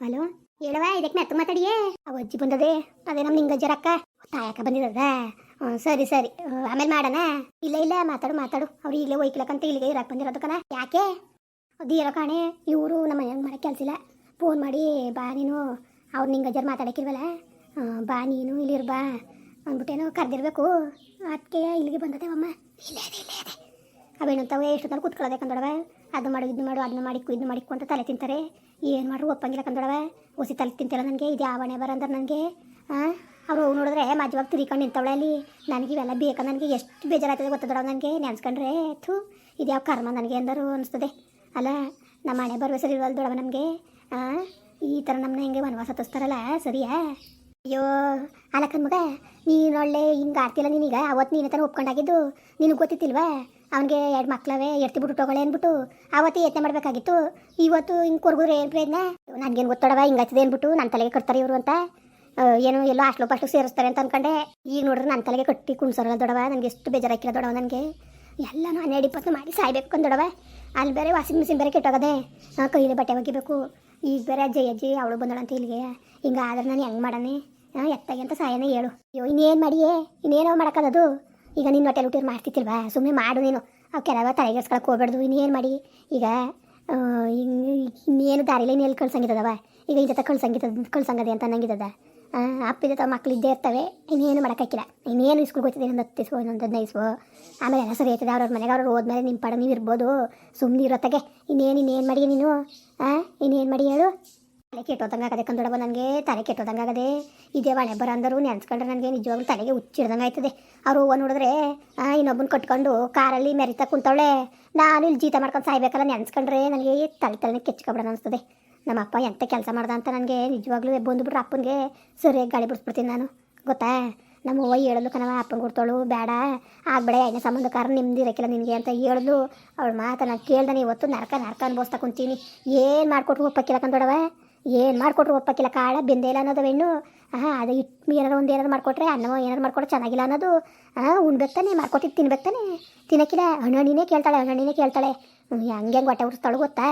Hello? ಹೇಳವ ಇದಕ್ಕೆ ಮೆತ್ತ ಮಾತಾಡಿಯೇ? ಅವ ಅಜ್ಜಿ ಬಂದದೆ. ಅದೇ ನಮ್ಮ ನಿಂಗಜ್ಜರಕ್ಕ ತಾಯಕ್ಕ ಬಂದಿರದ ಸರಿ ಸರಿ. ಆಮೇಲೆ ಮಾಡೋಣ. ಇಲ್ಲ ಇಲ್ಲ ಮಾತಾಡು ಮಾತಾಡು. ಅವ್ರು ಇಲ್ಲೇ ಒಯ್ಕ್ಲಕ್ಕಂತ ಇಲ್ಲಿಗೆ ಇರಕ್ಕೆ ಬಂದಿರೋದು ಕಣ ಯಾಕೆ? ಅದು ಇರೋ ಕಾಣೆ ಇವರು ನಮ್ಮ ಮನೆಯಾಗ ಕೆಲಸ ಇಲ್ಲ. ಫೋನ್ ಮಾಡಿ ಬಾ ನೀನು ಅವ್ರು ನಿಂಗಜ್ಜರು ಮಾತಾಡಕ್ಕಿಲ್ವಲ್ಲ? ಆ, ಬಾ ನೀನು ಇಲ್ಲಿರು ಬಾ. ಅಂದ್ಬಿಟ್ಟೇನೋ ಕರೆದಿರ್ಬೇಕು. ಅದಕ್ಕೆ ಇಲ್ಲಿಗೆ ಬಂದದೆ ಅಮ್ಮ. ಇಲ್ಲೇ ಎಷ್ಟು ಅವೇನಂತವೆ ಎಷ್ಟೊತ್ತಲ್ಲಿ ಕೂತ್ಕೊಳ್ಳೋದೆ ಕಂದೊಡವೆ? ಅದು ಮಾಡು ಇದು ಮಾಡು ಅದನ್ನ ಮಾಡಿಕ್ಕು ಇದನ್ನ ಮಾಡಿಕ್ಕು ಅಂತ ತಲೆ ತಿಂತಾರೆ. ಏನು ಮಾಡ್ರು? ಒಪ್ಪಂಗಿಲ್ಲ ಕಂದೊಡವೆ ಒಸಿ ತಲೆ ತಿಂತಿಲ್ಲ ನನಗೆ. ಇದು ಯಾವಣೆ ಬರಂದ್ರೆ ನನಗೆ? ಹಾಂ ಅವರು ನೋಡಿದ್ರೆ ಮಜವಾಗಿ ತಿರ್ಕೊಂಡು ನಿಂತವಳೆ ಅಲ್ಲಿ. ನನಗೆ ಇವೆಲ್ಲ ಬೇಕ ನನಗೆ. ಎಷ್ಟು ಬೇಜಾರಾಗ್ತದೆ ಗೊತ್ತದೊಡ ನನಗೆ? ನೆನೆಸ್ಕೊಂಡ್ರೆ, ಥೂ ಇದು ಯಾವ ಕರ್ಮ ನನಗೆ? ಅಂದರು ಅನಿಸ್ತದೆ. ಅಲ್ಲ, ನಮ್ಮ ಮನೆ ಬರುವ ಇಲ್ವಲ್ಲ ದೊಡವ ನಮಗೆ ಈ ಥರ ನಮ್ಮನ್ನ ಹೆಂಗೆ ವನವಾಸ ತೋರಿಸ್ತಾರಲ್ಲ? ಸರಿಯಾ? ಅಯ್ಯೋ ಅಲಕ್ಕನ್ ಮಗ ನೀನು ಒಳ್ಳೆ ಹಿಂಗೆ ಆಡ್ತಿಲ್ಲ ನೀನೀಗ. ಅವತ್ತು ನೀನು ತಾನು ಒಪ್ಕೊಂಡಾಗಿದ್ದು. ನಿನಗೆ ಗೊತ್ತಿತ್ತಿಲ್ವಾ? ಅವನಿಗೆ ಎರಡು ಮಕ್ಕಳವೇ ಎರ್ತಿ ಬಿಟ್ಟು ಅಂದ್ಬಿಟ್ಟು ಆವತ್ತು ಯತ್ನೆ ಮಾಡಬೇಕಾಗಿತ್ತು. ಇವತ್ತು ಹಿಂಗೆ ಕೊರ್ಗುದ್ರೆ ಏನು ಪ್ರಯತ್ನ? ನನಗೇನು ಗೊತ್ತಡವ ಹಚ್ಚಿದೆ ಅಂದ್ಬಿಟ್ಟು ನನ್ನ ತಲೆಗೆ ಕಟ್ತಾರೆ ಇವರು ಅಂತ. ಏನು, ಎಲ್ಲೋ ಅಷ್ಟು ಪಷ್ಟು ಸೇರಿಸ್ತಾರೆ ಅಂತ ಅನ್ಕೊಂಡೆ. ಈಗ ನೋಡ್ರೆ ನನ್ನ ತಲೆಗೆ ಕಟ್ಟಿ ಕುಣ್ಸೋರಲ್ಲ ದೊಡವ, ನನಗೆ ಎಷ್ಟು ಬೇಜಾರಾಕಿಲ್ಲ ದೊಡವ ನನಗೆ. ಎಲ್ಲ ನಾನು ಹನ್ನೆರಡು ಇಪ್ಪತ್ತು ಮಾಡಿ ಸಾಯ್ಬೇಕು ಅಂದೊಡವ ಅಲ್ಲಿ ಬೇರೆ ವಾಷಿಂಗ್ ಮಿಷಿನ್ ಬೇರೆ ಕೆಟ್ಟೋಗದೆ ಕೈಲಿ ಬಟ್ಟೆ ಒಗಿಬೇಕು. ಈಗ ಬೇರೆ ಅಜ್ಜಿ ಅಜ್ಜಿ, ಅವಳು ಬಂದಳಂತ ಇಲ್ಲಿಗೆ. ಹಿಂಗೆ ಆದ್ರೆ ನಾನು ಹೆಂಗೆ ಮಾಡನೆ ಎತ್ತಾಗಿ ಅಂತ ಸಾಯನೇ ಹೇಳು. ಅಯ್ಯೋ, ಇನ್ನೇನು ಮಾಡಿಯೇ? ಇನ್ನೇನೋ ಮಾಡೋಕ್ಕದು ಈಗ ನಿನ್ನ ಹೊಟ್ಟೆ ಊಟ ಮಾಡ್ತಿತ್ತಿಲ್ವಾ ಸುಮ್ಮನೆ ಮಾಡು ನೀನು. ಅವು ಕೆಲವ ತಲೆಗೆಸ್ಕೊಳಕ್ಕೆ ಹೋಗ್ಬಾರ್ದು ಇನ್ನೇನು ಮಾಡಿ? ಈಗ ಇನ್ನೇನು ದಾರಿಲಿ ಎಲ್ಲಿ ಕಳ್ಸಂಗಿದ್ದದವ ಈಗ ಈ ಜೊತೆ ಕಳ್ಸಂಗದೆ ಅಂತ ಅಪ್ಪ ತಾವ ಮಕ್ಳು ಇದ್ದೇ ಇರ್ತವೆ. ಇನ್ನೇನು ಮಾಡೋಕ್ಕಾಗಿಲ್ಲ ಇನ್ನೇನು ಇಸ್ಕೂಲ್ ಗೊತ್ತಿದೆ ಇನ್ನೊಂದು ಹತ್ತು ಇಸ್ಕೋ ಇನ್ನೊಂದು ಹದಿನೈದು ಆಮೇಲೆ ಎಲ್ಲ ಸರಿ ಆಯ್ತದೆ. ಅವ್ರವ್ರ ಮನೆಗೆ ಅವ್ರು ಹೋದ್ಮೇಲೆ ನಿಮ್ಮ ಪಡ ನೀವು ಇರ್ಬೋದು. ಸುಮ್ಮನೆ ಇರೋತ್ತಾಗೆ ಇನ್ನೇನು ಇನ್ನೇನು ಮಾಡಿ ನೀನು? ಹಾಂ ಇನ್ನೇನು ಮಾಡಿ ಹೇಳು? ತಲೆ ಕೆಟ್ಟೋದಂಗೆ ಆಗದೆ ಕಂದೊಡಬ ನನಗೆ ತಲೆ ಕೆಟ್ಟೋದಂಗೆ ಆಗದೆ. ಇದೇ ಬಾಳೆ ಬರ ಅಂದರು, ನೆನ್ಸ್ಕೊಂಡ್ರೆ ನನಗೆ ನಿಜವಾಗ್ಲೂ ತಲೆಗೆ ಹುಚ್ಚಿಡ್ದಂಗೆ ಆಯ್ತದೆ. ಅವರು ಹೂವು ನೋಡಿದ್ರೆ ಇನ್ನೊಬ್ಬನ ಕಟ್ಕೊಂಡು ಕಾರಲ್ಲಿ ಮೆರಿತಾ ಕುಂತವಳೆ. ನಾನು ಇಲ್ಲಿ ಜೀತ ಮಾಡ್ಕೊಂಡು ಸಾಯ್ಬೇಕಲ್ಲ ನೆನ್ಸ್ಕೊಂಡ್ರೆ ನನಗೆ ತಲೆ ತಲೆನೇ ಕೆಚ್ಕೊಬಿಡೋಣ ಅನಿಸ್ತದೆ. ನಮ್ಮ ಅಪ್ಪ ಎಂತ ಕೆಲಸ ಮಾಡ್ದ ಅಂತ ನನಗೆ ನಿಜವಾಗ್ಲೂ ಬಂದುಬಿಟ್ರೆ ಅಪ್ಪನಿಗೆ ಸರಿಯಾಗಿ ಗಾಳಿ ಬಿಡಿಸ್ಬಿಡ್ತೀನಿ ನಾನು. ಗೊತ್ತಾ? ನಮ್ಮ ಅವ್ವ ಹೇಳಲು ಕಣವ ಅಪ್ಪನ ಕೊಡ್ತಾಳು, ಬೇಡ. ಆಗ್ಬೇಡ ಎಣ್ಣೆ ಸಂಬಂಧ ಕಾರಣ ನಿಮ್ದು ಇರೋಕ್ಕಿಲ್ಲ ನಿನಗೆ ಅಂತ ಹೇಳಿದ್ಲು. ಅವಳು ಮಾತನ್ನು ನಾನು ಕೇಳ್ದಾನೆ ಇವತ್ತು ನರಕ ನರಕ ಅನ್ಭವಿಸ್ತಾ ಕುಂತೀನಿ. ಏನು ಮಾಡಿಕೊಟ್ರು ಒಪ್ಪಕ್ಕಿಲ್ಲ ಕಂದೊಡವ ಏನು ಮಾಡಿಕೊಟ್ರು ಒಪ್ಪಕ್ಕಿಲ್ಲ, ಕಾಳ ಬೆಂದೇ ಇಲ್ಲ ಅನ್ನೋದು ಹೆಣ್ಣು. ಹಾಂ ಅದು ಇಟ್ಟು ಏನಾರು ಒಂದು ಏನಾರು ಮಾಡಿಕೊಟ್ರೆ ಅನ್ನವ ಏನಾರು ಮಾಡಿಕೊಟ್ರೆ ಚೆನ್ನಾಗಿಲ್ಲ ಅನ್ನೋದು. ಹಾಂ ಉಣ್ಬೇಕು ತಾನೆ ಮಾಡ್ಕೊಟ್ಟಿದ್ದು ತಿನ್ಬೇಕು ತಾನೆ ತಿನ್ನಕ್ಕಿಲ್ಲ, ಹಣ್ಣಿನೇ ಕೇಳ್ತಾಳೆ ಹಣ್ಣಿನೇ ಕೇಳ್ತಾಳೆ. ಹಂಗೆ ಹೆಂಗೆ ಹೊಟ್ಟೆ ಉರಿಸ್ತಾಳು ಗೊತ್ತಾ?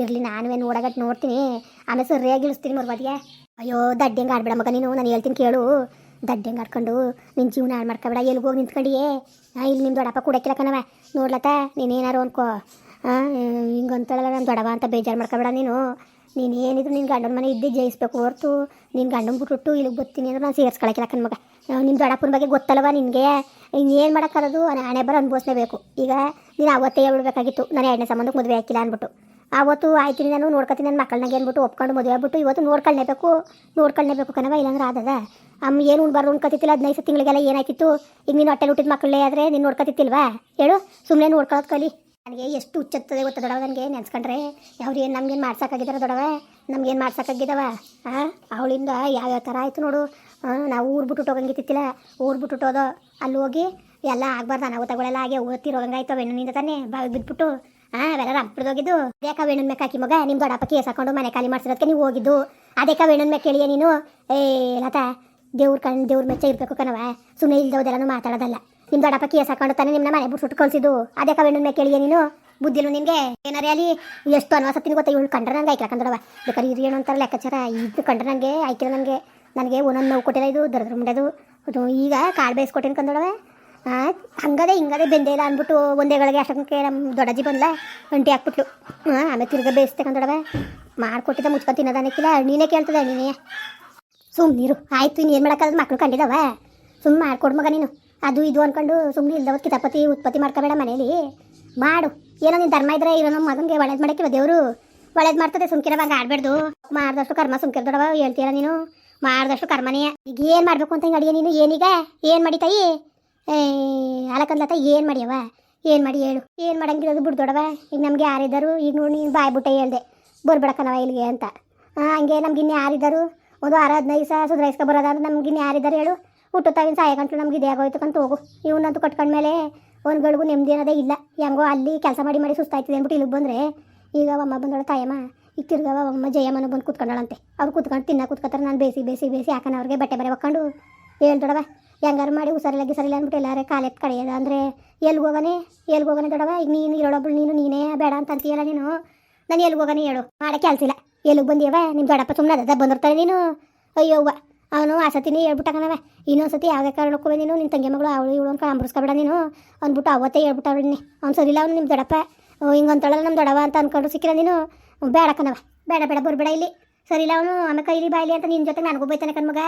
ಇರಲಿ ನಾನುವೇ ನೋಡಗಟ್ಟು ನೋಡ್ತೀನಿ. ಆಮೇಲೆ ಸರಿಯಾಗಿ ಇಳಿಸ್ತೀನಿ ಮರ್ಬದಿಯ ಅಯ್ಯೋ ದಡ್ಡೆಂಗೆ ಆಡ್ಬೇಡ ಮಗ ನೀನು, ನಾನು ಹೇಳ್ತೀನಿ ಕೇಳು. ದಡ್ಡೆಂಗೆ ಆಡ್ಕೊಂಡು ನಿನ್ನ ಜೀವನ ಹಾಳು ಮಾಡ್ಕೊಬೇಡ ಎಲ್ಲಿಗೆ ಹೋಗಿ ನಿಂತ್ಕೊಂಡಿಯೇ? ಹಾಂ ಇಲ್ಲಿ ನಿಮ್ಮ ದೊಡ್ಡಪ್ಪ ಕುಡಕ್ಕಿಲ್ಲ ಕಣವ ನೋಡ್ಲತ್ತ ನೀನೇನಾರು ಅನ್ಕೋ. ಹಾಂ ಅಂತಳಲ್ಲ, ನಾನು ದೊಡ್ಡವ ಅಂತ ಬೇಜಾರು ಮಾಡ್ಕೊಬೇಡ ನೀನು. ನೀನು ಏನಿದ್ರು ನಿನ್ನ ಗಂಡನ ಮನೆ ಇದ್ದೇ ಜಯಿಸ್ಬೇಕು ಹೊರ್ತು ನಿನ್ನ ಗಂಡನ ಬಿಟ್ಬಿಟ್ಟು ಇಲ್ಲಿಗೆ ಬರ್ತೀನಿ ಅಂದ್ರೆ ನಾನು ಸೇರಿಸ್ಕೊಳಕ್ಕಿಲ್ಲ ಕಣ್ಮಗ ನಿಮ್ಮ ದೊಡ್ಡಪ್ಪನ ಬಗ್ಗೆ ಗೊತ್ತಲ್ವ ನಿನಗೆ? ಇನ್ನೇನು ಮಾಡೋಕ್ಕಾಗದು? ಹಣೆ ಬರೋ ಅನುಭವಿಸ್ಲೇಬೇಕು ಈಗ ನೀನು ಅವತ್ತೇ ಹೇಳ್ಬೇಕಾಗಿತ್ತು, ನಾನು ಎರಡನೇ ಸಂಬಂಧಕ್ಕೆ ಮದುವೆ ಹಾಕಿಲ್ಲ ಅಂದ್ಬಿಟ್ಟು ಆವತ್ತು ಆಯ್ತೀನಿ ನಾನು, ನೋಡ್ಕೊತೀನಿ ನನ್ನ ಮಕ್ಕಳನ್ನಾಗೆ ಅಂದ್ಬಿಟ್ಟು ಒಪ್ಕೊಂಡು ಮದುವೆ ಆಗ್ಬಿಟ್ಟು ಇವತ್ತು ನೋಡ್ಕೊಳ್ಳೇಬೇಕು ನೋಡ್ಕೊಳ್ಳೇಬೇಕು ಕಣವ ಇಲ್ಲಾಂದ್ರೆ ಆದದ? ಅಮ್ಮ ಏನು ಉಣ್ಬಾರ್ದು ಉಣ್ಕೊತಿತ್ತಿಲ್ಲ, ಹದಿನೈದು ತಿಂಗಳಿಗೆಲ್ಲ ಏನಾಯ್ತಿತ್ತು? ಈಗ ನೀನು ಹೊಟ್ಟೆ ಹುಟ್ಟಿದ ಮಕ್ಕಳೇ ಆದರೆ ನೀನು ನೋಡ್ಕೊತಿತ್ತಿಲ್ವಾ? ಹೇಳು ಸುಮ್ಮನೆ ನೋಡ್ಕೊಳ್ಳೋದು ಕಲಿ. ನನಗೆ ಎಷ್ಟು ಹುಚ್ಚತ್ತದೆ ಗೊತ್ತ ದೊಡವ ನನಗೆ? ನೆನ್ಸ್ಕೊಂಡ್ರೆ, ಅವ್ರು ಏನು ನಮ್ಗೇನು ಮಾಡ್ಸೋಕ್ಕಾಗಿದ್ದಾರೆ ದೊಡವ ನಮ್ಗೇನು ಮಾಡ್ಸೋಕ್ಕಾಗಿದ್ದಾವ? ಹಾಂ ಅವಳಿಂದ ಯಾವ್ಯಾವ ಥರ ಆಯಿತು ನೋಡು. ಹಾಂ ನಾವು ಊರು ಬಿಟ್ಟು ಹೋಗಂಗಿತ್ತಿಲ್ಲ ಊರು ಬಿಟ್ಟು ಹೋದೋ, ಅಲ್ಲಿ ಹೋಗಿ ಎಲ್ಲ ಆಗ್ಬಾರ್ದು, ಅನಾಹುತಗಳೆಲ್ಲ ಆಗಿ ಓದ್ತಿರೋಗಂಗಾಯ್ತು ಹೆಣ್ಣಿನಿಂದ ತಾನೇ ಬಾವಿ ಬಿದ್ಬಿಟ್ಟು ಹಾಂ ಅವೆಲ್ಲ ರಂಪಿಡ್ದೋಗಿದ್ದು ಅದೇಕ ವೇಣನ್ ಮೇಕ್ ಹಾಕಿ ಮಗ ನಿಮ್ಮ ದೊಡ್ಡಪ್ಪ ಕೇಸ್ ಹಾಕೊಂಡು ಮನೆ ಖಾಲಿ ಮಾಡ್ಸಿರೋದಕ್ಕೆ ನೀವು ಹೋಗಿದ್ದು. ಅದೇಕ ವೇಣನ್ ಮೇಕ್ ಕೇಳಿಯ ನೀನು? ಏ, ಲತಾ, ದೇವ್ರ ಕಣ್, ದೇವ್ರ ಮೆಚ್ಚ ಇರಬೇಕು ಕಣವ ಸುಮ್ಮನೆ ಇಲ್ದೋದೆಲ್ಲ ಮಾತಾಡೋದಲ್ಲ. ನಿಮ್ಮ ದೊಡ್ಡಪ್ಪ ಕೇಸ್ ಹಾಕೊಂಡು ತಾನೆ ನಿಮ್ಮನ್ನ ಮನೆ ಬಿಟ್ಬಿಟ್ಟು ಕಳಿಸಿದ್ದು ಅದೇ ವೇಣನ್ ಮೇಲೆ ಕೇಳಿಯ ನೀನು? ಬುದ್ಧಿಲು ನಿನಗೆ? ಏನಾರೇ ಅಲ್ಲಿ? ಎಷ್ಟು ಅನ್ವಾಸ ತಿನ್ ಗೊತ್ತಾ? ಇವಳು ಕಂಡ್ರೆ ನಂಗೆ ಐಕ್ಲ ಕಂದಡವ. ಬೇಕಾದ್ರೆ ಇರಿ ಏನು ಅಂತಾರೆ ಲೆಕ್ಕಾಚಾರ. ಇದು ಕಂಡ್ರೆ ನನಗೆ ಐಕಿಲ್ಲ ನನಗೆ ನನಗೆ ಒಂದೊಂದು ನೋವು ಕೊಟ್ಟಿಲ್ಲ ಇದು, ದರದ್ರ ಮುಂಡೆದು. ಅದು ಈಗ ಕಾಳು ಬೇಯಿಸ್ಕೊಟ್ಟಿನ ಕಂದಡವ. ಹಂಗದೆ ಹಿಂಗದೆ ಬೆಂದೇ ಇಲ್ಲ ಅಂದ್ಬಿಟ್ಟು ಒಂದೇ ಗಳಿಗೆ ಅಷ್ಟಕ್ಕೆ ನಮ್ಮ ದೊಡ್ಡಜ್ಜಿ ಬಂದ್ಲ. ಅಂಟಿ ಹಾಕ್ಬಿಟ್ಲು. ಹಾಂ ಆಮೇಲೆ ತಿರ್ಗ ಬೇಯಿಸ್ತೆ ಕಂದಡವ. ಮಾಡ್ಕೊಟ್ಟಿದ್ದ ಮುಚ್ಕೊಂಡು ತಿನ್ನೋದನ್ನಕ್ಕಿಲ್ಲ ನೀನೇ ಕೇಳ್ತದೆ ನೀನೇ. ಸುಮ್ಮನಿರು ಆಯ್ತು ಇನ್ನೇನು ಮಾಡೋಕ್ಕಾದ್ರೆ ಮಕ್ಳು ಕಂಡಿದವ. ಸುಮ್ಮನೆ ಮಾಡ್ಕೊಡು ಮಗ ನೀನು. ಅದು ಇದು ಅನ್ಕೊಂಡು ಸುಮ್ಮನೆ ಇಲ್ದವ ಕಿತಾಪತಿ ಉತ್ಪತ್ತಿ ಮಾಡ್ಕೋಬೇಡ ಮನೇಲಿ. ಮಾಡು. ಏನೋ ನಿನ್ನ ಧರ್ಮ ಇದ್ರೆ ಇರೋ ನಮ್ಮ ಮಗನಿಗೆ ಒಳ್ಳೇದು ಮಾಡಕ್ಕೆ ದೇವರು. ಒಳ್ಳೇದು ಮಾಡ್ತದೆ, ಸುಮ್ಕಿರವಾಗ ಆಡ್ಬೇಡ್ದು. ಮಾಡ್ದಷ್ಟು ಕರ್ಮ ಸುಮ್ಕಿರ್ದೊಡವ ಹೇಳ್ತೀರ ನೀನು? ಮಾಡ್ದಷ್ಟು ಕರ್ಮನೇ. ಈಗ ಏನು ಮಾಡಬೇಕು ಅಂತ ಹಿಂಗೆ ಅಡಿಗೆ ನೀನು? ಏನೀಗ? ಏನು ಮಾಡಿ ತಾಯಿ? ಏ ಅಲಕಂದ್ಲತ್ತ ಏನು ಮಾಡಿಯವ ಏನು ಮಾಡಿ ಹೇಳು. ಏನು ಮಾಡಂಗಿರೋದು ಬಿಡ್ದೊಡವ ಈಗ ನಮಗೆ ಯಾರಿದ್ದಾರು, ಈಗ ನೋಡಿ ನೀನು ಬಾಯ್ಬಿಟ್ಟೆ ಹೇಳ್ದೆ. ಬರ್ಬೇಡಕ್ಕನವ ಇಲ್ಲಿಗೆ ಅಂತ. ಹಾಂ ಹಂಗೆ ನಮ್ಗೆ ಇನ್ನು ಯಾರಿದ್ದಾರು? ಒಂದು ಆರು ಹದಿನೈದು ಸಹ ಸುಧಾರಿಸ್ಕೊ ಬರೋದಾದ್ರೆ ನಮ್ಗೆ ಇನ್ನು ಯಾರಿದ್ದಾರೆ ಹೇಳು. ಹುಟ್ಟುತ್ತಾವಿನ ಸಾಯ ಗಂಟಲು ನಮ್ಗೆ ಇದೇ ಆಗೋಯ್ತು, ಕಂತ ಹೋಗು. ಇವನಂತೂ ಕಟ್ಕೊಂಡ್ಮೇಲೆ ಒಂದು ಗಳಿಗೂ ನೆಮ್ಮದಿ ಅನ್ನೋದೇ ಇಲ್ಲ. ಹೆಂಗೋ ಅಲ್ಲಿ ಕೆಲಸ ಮಾಡಿ ಮಾಡಿ ಸುಸ್ತಾಯ್ತದೆ ಅಂದ್ಬಿಟ್ಟು ಇಲ್ಲಿಗೆ ಬಂದರೆ, ಈಗ ಅಮ್ಮ ಬಂದಳು, ತಾಯಮ್ಮ, ಈಗ ತಿರ್ಗವ ಅಮ್ಮ ಜಯಮ್ಮನ ಬಂದು ಕೂತ್ಕೊಂಡಳಂತೆ. ಅವ್ರು ಕೂತ್ಕೊಂಡು ತಿನ್ನ ಕೂತ್ಕೊತಾರೆ, ನಾನು ಬೇಸಿ ಬೇಸಿ ಬೇಸಿ ಯಾಕಂದ್ರೆ ಅವ್ರಿಗೆ ಬಟ್ಟೆ ಬರೆ ಒಕ್ಕೊಂಡು ಹೇಳ್ದೊಡವ ಹೆಂಗಾರು ಮಾಡಿ ಹುಷಾರಿಲ್ಲ ಇಲ್ಲ ಅಂದ್ಬಿಟ್ಟು ಎಲ್ಲಾರೆ ಕಾಲೆತ್ತು ಕಡೆಯದ. ಅಂದರೆ ಎಲ್ಲಿ ಹೋಗನೆ ಎಲ್ಲಿ ಹೋಗನೆ ದೊಡವ, ಈಗ ನೀನು ಇರೋಳೊಬ್ಳು ನೀನು, ನೀನೇ ಬೇಡ ಅಂತ ಅಂತೀಯಲ್ಲ ನೀನು? ನಾನು ಎಲ್ಲಿ ಹೋಗನೆ ಹೇಳು ಮಾಡೋ ಕೆಲಸ ಇಲ್ಲ. ಎಲ್ಲಿಗೆ ಬಂದಿಯವ? ನಿಮ್ಮ ದೊಡ್ಡಪ್ಪ ಸುಮ್ಮನೆ ಅದ ಬಂದಿರ್ತಾರೆ ನೀನು? ಅಯ್ಯವ್ವ ಅವನು ಆ ಸತಿನೇ ಹೇಳ್ಬಿಟ್ಟಾಗನವ. ಇನ್ನೊಂದು ಸತಿ ಯಾವುದೇ ಕಾರಣಕ್ಕೂ ನೀನು ನಿನ್ನ ತಂಗಿ ಮಗಳು ಅವಳು ಇವಳು ಅಂತ ಅಂಬ್ರಿಸ್ಕೊಬೇಡ ನೀನು ಅಂದ್ಬಿಟ್ಟು ಅವತ್ತೇ ಹೇಳ್ಬಿಟ್ಟವಳಿನಿ ಅವ್ನು ಸರಿ ಇಲ್ಲ ಅವನು ನಿಮ್ಮ ದೊಡ್ಡಪ್ಪ. ಹಿಂಗೆ ಅಂತಳಲ್ಲ ನಮ್ಮ ದೊಡ್ಡವ ಅಂತ ಅಂದ್ಕೊಂಡು ಸಿಕ್ಕಿರ ನೀನು. ಬೇಡ ಬೇಡ ಬೇಡ ಬರ್ಬೇಡ ಇಲ್ಲಿ. ಸರಿ ಇಲ್ಲ ಅವನು ಆಮೇಲೆ ಕೈಲಿ ಬಾಯಿಲಿ ಅಂತ ನಿನ್ನ ಜೊತೆ ನನಗೂ ಬೈತಾನೆ ಕಣ್ಮಗ.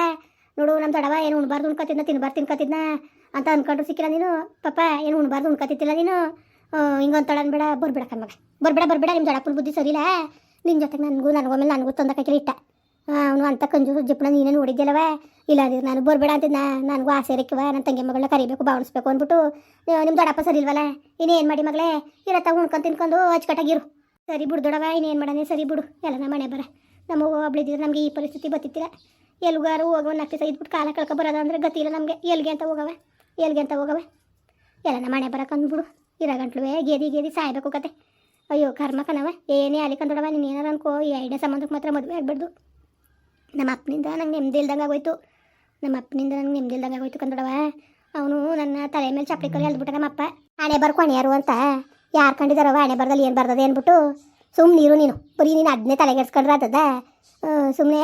ನೋಡು ನಮ್ಮ ದೊಡ್ಡವ ಏನು ಉಣ್ಬಾರ್ದು ಉಣ್ಕೊತಿದ್ನ, ತಿನ್ಬಾರ್ದು ತಿನ್ಕೊತಿದ್ನ ಅಂತ ಅನ್ಕೊಂಡ್ರು ಸಿಕ್ಕಿಲ್ಲ ನೀನು. ಪಾಪ ಏನು ಉಣ್ಬಾರ್ದು ಉಣ್ಕತಿದ್ದಿಲ್ಲ ನೀನು. ಹಿಂಗಂತಳ ಅನ್ಬೇಡ ಬರ್ಬೇಡ ಕಣ್ಮಗ. ಬರ್ಬೇಡ ಬರ್ಬೇಡ ನಿಮ್ಮ ದೊಡ್ಡಪ್ಪನ ಬುದ್ಧಿ ಸರಿ ಇಲ್ಲ. ನಿನ್ನ ಜೊತೆಗೆ ನನಗೂ ನನಗೂ ಆಮೇಲೆ ನನಗೂ ತಂದಕ್ಕೆ ಇಟ್ಟ. ಅವನು ಅಂತ ಕಂಜು ಜಿಪ್ಪಣ ನೀನೇ ನೋಡಿದ್ದಿಲ್ಲವ ಇಲ್ಲ ಅಂದ್ರೆ ನಾನು ಬರ್ಬೇಡ ಅಂತಿದ್ನ ನನಗೂ ಆಸೆ ಇರಕ್ಕಿವ ನನ್ನ ತಂಗಿ ಮಗಳನ್ನ ಕರಿಬೇಕು ಬಾವಣಿಸ್ಬೇಕು ಅಂದ್ಬಿಟ್ಟು ನಿಮ್ಮ ದೊಡ್ಡಪ್ಪ ಸರಿ ಇಲ್ವಲ್ಲ? ಇನ್ನೇನು ಮಾಡಿ ಮಗಳೇ? ಇರತ್ತ, ಉಣ್ಕೊಂಡು ತಿನ್ಕೊಂಡು ಅಚ್ಚುಕಟ್ಟಾಗಿರು. ಸರಿ ಬಿಡು ದೊಡವ ಇನ್ನೇನು ಮಾಡೋಣ ಸರಿ ಬಿಡು. ಎಲ್ಲ ನಮ್ಮ ಮನೆ ಬರ. ನಮಗೆ ಒಬ್ಳಿದ್ರೆ ನಮಗೆ ಈ ಪರಿಸ್ಥಿತಿ ಬತ್ತಿತ್ತಿಲ್ಲ ಎಲ್ಗಾರು ಹೋಗವ ನಾಲ್ಕು ದಿವಸ ಇದ್ಬಿಟ್ಟು ಕಾಲ ಕಳ್ಕೊ ಬರೋದು ಅಂದರೆ ಗತಿ ಇಲ್ಲ ನಮಗೆ. ಎಲ್ಗೆ ಅಂತ ಹೋಗವೆ ಎಲ್ಗೆ ಅಂತ ಹೋಗವೆ ಎಲ್ಲ ನಮ್ಮ ಮನೆ ಬರಕ್ಕೆ ಅಂದ್ಬಿಡು. ಇರೋ ಗಂಟ್ಲುವೆ, ಗೇದಿ ಗೇದಿ ಸಾಯ್ಬೇಕು ಕತೆ. ಅಯ್ಯೋ ಕರ್ಮಕನವ ಏನೇ ಅಲ್ಲಿ ಕಂದೊಡವ ನೀನು ಏನಾರು ಅನ್ಕೋ. ಈ ಐಡಿಯಾ ಸಂಬಂಧಕ್ಕೆ ಮಾತ್ರ ಮದುವೆ ಆಗ್ಬಿಡ್ದು. ನಮ್ಮ ಅಪ್ಪನಿಂದ ನಂಗೆ ನೆಮ್ಮದಿ ಇಲ್ದಂಗೆ ಆಗೋಯ್ತು. ನಮ್ಮ ಅಪ್ಪನಿಂದ ನಂಗೆ ನೆಮ್ಮದಿ ಇಲ್ದಂಗೆ ಆಗೋಯ್ತು ಕಂದೊಡವ ಅವನು ನನ್ನ ತಲೆ ಮೇಲೆ ಚಪ್ಪಲಿ ಕಲ್ಲಿ ನಮ್ಮ ನಮ್ಮಪ್ಪ ಹಣೆ ಯಾರು ಅಂತ. ಯಾರು ಕಂಡಿದಾರವ ಹಣೆ ಬರ್ದಲ್ಲಿ ಏನು ಬರ್ತದೆ ಅಂದ್ಬಿಟ್ಟು ಸುಮ್ಮನೆ ಇರು ನೀನು. ಬರೀ ನೀನು ಅದನ್ನೇ ತಲೆಗೆಡ್ಸ್ಕೊಂಡ್ರೆ ಆತದ. ಸುಮ್ಮನೆ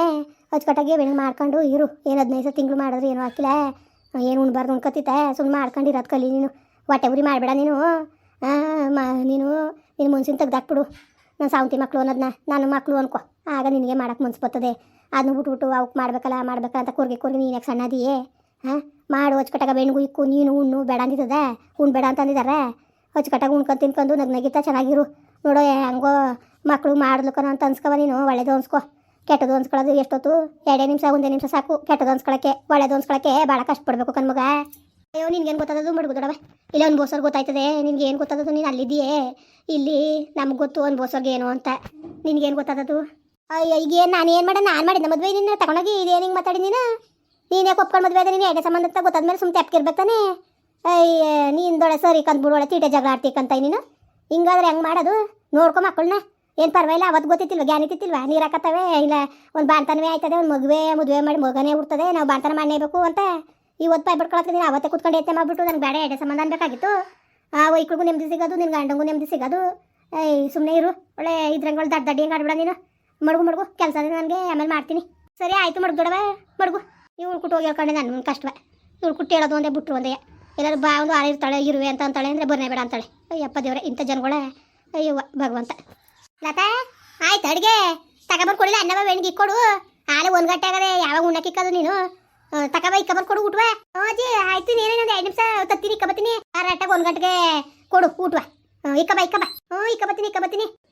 ಅಚ್ಚುಕಟ್ಟಾಗಿ ಬೆಳಗ್ಗೆ ಮಾಡ್ಕೊಂಡು ಇರು. ಏನು ಹದಿನೈದು ತಿಂಗಳು ಮಾಡಿದ್ರೆ ಏನು ಹಾಕಿಲ್ಲ ಏನು ಉಣ್ಬಾರ್ದು ಉಣ್ಕತ್ತಿತ್ತ ಸುಮ್ಮನೆ ಮಾಡ್ಕೊಂಡು ಇರೋದು ಕಲಿ ನೀನು. ಹೊಟ್ಟೆ ಉರಿ ಮಾಡಬೇಡ ನೀನು. ಮ, ನೀನು ನಿನ್ನ ಮುನ್ಸಿನ ತೆಗ್ದಾಕ್ಬಿಡು. ನಾನು ಸಾವಂತಿ ಮಕ್ಕಳು ಅನ್ನೋದನ್ನ ನಾನು ಮಕ್ಕಳು ಅನ್ಕೋ. ಆಗ ನಿನಗೆ ಮಾಡೋಕ್ಕೆ ಮನ್ಸು ಬರ್ತದೆ. ಅದನ್ನ ಬಿಟ್ಬಿಟ್ಟು ಅವಕ್ಕೆ ಮಾಡ್ಬೇಕಲ್ಲ ಮಾಡ್ಬೇಕಲ್ಲ ಅಂತ ಕೂರ್ಗೆ ಕೂರ್ಗೆ, ನೀನು ಯಾಕೆ ಸಣ್ಣದಿಯೇ? ಹಾಂ? ಮಾಡು ಹೊಚ್ಕಟ್ಟಾಗ ಬೆಣ್ಣು ಇಕ್ಕು, ನೀನು ಉಣ್ಣು, ಬೇಡ ಅಂದಿದದ ಉಣ್ಣು ಬೇಡ ಅಂತ ಅಂದಿದ್ದಾರೆ ಅಚ್ಚುಕಟ್ಟಾಗ ಉಣ್ಕೊಂಡು ತಿನ್ಕೊಂಡು ನಗಿತ ಚೆನ್ನಾಗಿರು. ನೋಡೋ ಹಂಗೋ ಮಕ್ಕಳು ಮಾಡ್ಲಕ್ಕನ ಅಂತ ಅನ್ಸ್ಕವ ನೀನು, ಒಳ್ಳೇದು ಅನ್ಸ್ಕೊ. ಕೆಟ್ಟದು ಅನ್ಸ್ಕೊಳ್ಳೋದು ಎಷ್ಟೊತ್ತು? ಎರಡೇ ನಿಮಿಷ, ಒಂದೇ ನಿಮಿಷ ಸಾಕು. ಕೆಟ್ಟದು ಅನ್ಸ್ಕೊಳಕ್ಕೆ, ಒಳ್ಳೇದು ಅನ್ಸ್ಕೊಳಕ್ಕೆ ಭಾಳ ಕಷ್ಟಪಡ್ಬೇಕು ಕಣ್ಮಗ. ಅಯ್ಯೋ ನಿನ್ಗೇನು ಗೊತ್ತಾದದು ಮಡ್ಗುದಡವ ಇಲ್ಲ ಒಂದು ಬೋಸರ್ ಗೊತ್ತಾಯ್ತದೆ. ನಿನ್ಗೆ ಏನು ಗೊತ್ತಾದದು ನೀನು ಅಲ್ಲಿದ್ದೀಯೇ. ಇಲ್ಲಿ ನಮ್ಗೆ ಗೊತ್ತು ಒಂದು ಬೋಸರ್ಗೆ ಏನು ಅಂತ ನಿನ್ಗೇನು ಗೊತ್ತಾದದು ಅಯ್ಯೋ, ಈಗ ನಾನು ಏನು ಮಾಡ ನಾನು ಮಾಡಿದ್ದೆ ಮದುವೆ ನಿನ್ನ ತಗೊಂಡೋಗಿ ಇದೇನು ಹಿಂಗೆ ಮಾತಾಡಿ ನೀನು? ನೀನೇ ಒಪ್ಕೊಂಡು ಮದುವೆ ಅದ? ನೀನು ಎಡೆ ಸಂಬಂಧ ಅಂತ ಗೊತ್ತಾದ್ಮೇಲೆ ಸುಮ್ಮನೆ ತೆಪ್ಕಿರ್ಬೇಕು ತಾನೆ? ಅಯ್ಯ, ನೀನು ದೊಳೆ ಸರಿ ಕಂದ್ಬಿಡೋಳೆ ತೀಟೆ ಜಗಳ ಆಡ್ತೀಕಂತ ನೀನು? ಹಿಂಗಾದ್ರೆ ಹೆಂಗೆ ಮಾಡೋದು? ನೋಡ್ಕೊ ಮಕ್ಕಳನ್ನ ಏನು ಪರವಾಗಿಲ್ಲ, ಅವತ್ತು ಗೊತ್ತಿತ್ತಿಲ್ವ, ಜ್ಞಾನ ಇತ್ತಿಲ್ವ ನೀರು ಹಾಕತ್ತವೆ? ಇಲ್ಲ, ಒಂದು ಬಾಣ್ತನವೇ ಆಯ್ತದೆ, ಒಂದು ಮಗುವೆ, ಮದುವೆ ಮಾಡಿ ಮಗನೇ ಹುಡ್ತದೆ, ನಾವು ಬಾಣ್ತನ ಮಾಡಲೇಬೇಕು ಅಂತ? ಇವತ್ತು ಬಾಯ್ ಬಿಡ್ಕೊಳಕ್ಕೆ ನೀನು ಅವತ್ತೇ ಕುತ್ಕೊಂಡು ಎತ್ತೆ ಮಾಡಿಬಿಟ್ಟು ನನಗೆ ಬೇಡ ಎಡೆ ಸಂಬಂಧ ಅನ್ಬೇಕಾಗಿತ್ತು. ಆ ವೈಕ್ಳಿಗೂ ನೆಮ್ಮದಿ ಸಿಗೋದು ನಿನ್ನ ಗಂಡಂಗೂ ನೆಮ್ಮದಿ ಸಿಗೋದು. ಸುಮ್ಮನೆ ಇರು, ಒಳ್ಳೆ ಇದ್ರಂಗಳು ದಡ್ಡ ದಡ್ಡಿ ಹೆಂಗೆ ಆಡ್ಬಿಡ ನೀನು. ಮಡ್ಗು ಮಡ್ಗು ಕೆಲಸ ನನಗೆ ಆಮೇಲೆ ಮಾಡ್ತೀನಿ. ಸರಿ, ಆಯಿತು ಮಡ್ಗು ದೊಡವ, ಮಡ್ಗು. ಇವ್ಳು ಕುಟ್ಟು ಹೋಗಿ ಹೇಳ್ಕೊಂಡೆ ನನ್ನ ಕಷ್ಟವೇ. ಇವ್ಳು ಕುಟ್ಟು ಹೇಳೋದು ಒಂದೇ, ಬಿಟ್ರು ಒಂದೇ. ಎಲ್ಲರೂ ಬಾ, ಒಂದು ಆರು ಇರ್ತಾಳೆ ಇರುವೆ ಅಂತ ಅಂತಾಳೆ ಅಂದರೆ ಬರ್ನೇ ಬೇಡ ಅಂತಾಳೆ. ಅಯ್ಯಪ್ಪ ದೇವ್ರೆ, ಇಂಥ ಜನಗಳೇ, ಅಯ್ಯವ್ವ, ಭಗವಂತ. ಲತಾ, ಆಯ್ತು, ಅಡುಗೆ. ತಗೊಬರ್ ಕೊಡಿಲ್ಲ, ಅನ್ನವ ಬೆಣ್ಣಿಗೆ ಇಕ್ಕೊಡು. ಆಲೆ ಒಂದು ಗಂಟೆ ಆಗದೆ ಯಾವಾಗ ಉಣ್ಣಕ್ಕೆ ಇಕ್ಕೋದು ನೀನು? ತಕಬ, ಇಕ್ಕಬರ್ ಕೊಡು, ಊಟವ. ಅಜ್ಜಿ, ಆಯ್ತು ನೀನೇ ಒಂದು ಎರಡು ನಿಮಿಷ ತತ್ತೀನಿ, ಇಕ್ಕ ಬತ್ತೀನಿ ಆರಾಟಾಗ ಒಂದು ಗಂಟೆಗೆ ಕೊಡು, ಊಟವ. ಇಕ್ಕಬ ಇಕ್ಕಬ. ಹ್ಞೂ ಇಕ್ಕಬತ್ತೀನಿ ಇಕ್ಕಬತ್ತೀನಿ